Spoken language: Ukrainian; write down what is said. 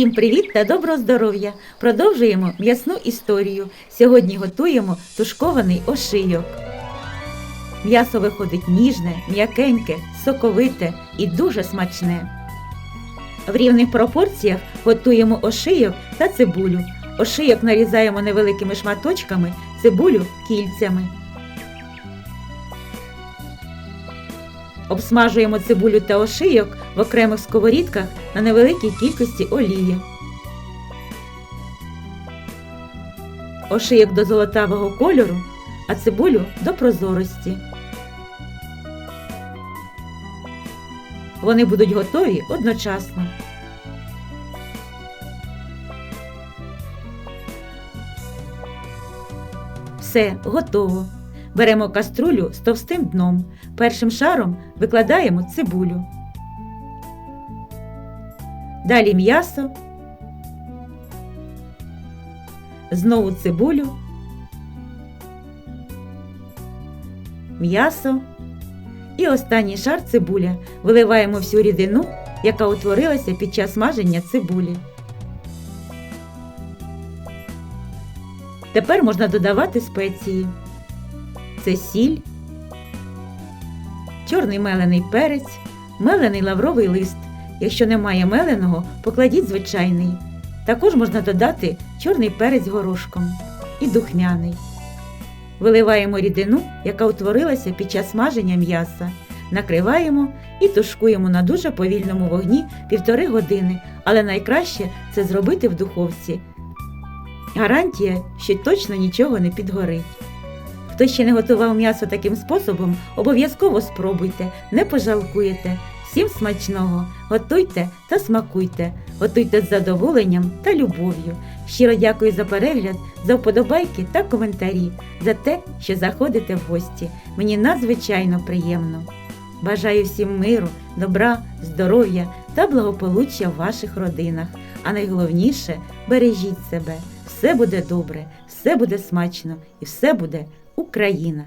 Всім привіт та доброго здоров'я! Продовжуємо м'ясну історію. Сьогодні готуємо тушкований ошийок. М'ясо виходить ніжне, м'якеньке, соковите і дуже смачне. В рівних пропорціях готуємо ошийок та цибулю. Ошийок нарізаємо невеликими шматочками, цибулю кільцями. Обсмажуємо цибулю та ошийок в окремих сковорідках на невеликій кількості олії. Ошийок до золотавого кольору, а цибулю до прозорості. Вони будуть готові одночасно. Все, готово. Беремо каструлю з товстим дном. Першим шаром викладаємо цибулю. Далі м'ясо. Знову цибулю. М'ясо. І останній шар цибуля. Виливаємо всю рідину, яка утворилася під час смаження цибулі. Тепер можна додавати спеції. Це сіль, чорний мелений перець, мелений лавровий лист. Якщо немає меленого, покладіть звичайний. Також можна додати чорний перець горошком і духмяний. Виливаємо рідину, яка утворилася під час смаження м'яса. Накриваємо і тушкуємо на дуже повільному вогні півтори години, але найкраще це зробити в духовці. Гарантія, що точно нічого не підгорить. Хто ще не готував м'ясо таким способом, обов'язково спробуйте, не пожалкуєте. Всім смачного! Готуйте та смакуйте, готуйте з задоволенням та любов'ю. Щиро дякую за перегляд, за вподобайки та коментарі, за те, що заходите в гості. Мені надзвичайно приємно. Бажаю всім миру, добра, здоров'я та благополуччя в ваших родинах. А найголовніше бережіть себе. Все буде добре, все буде смачно і все буде Україна!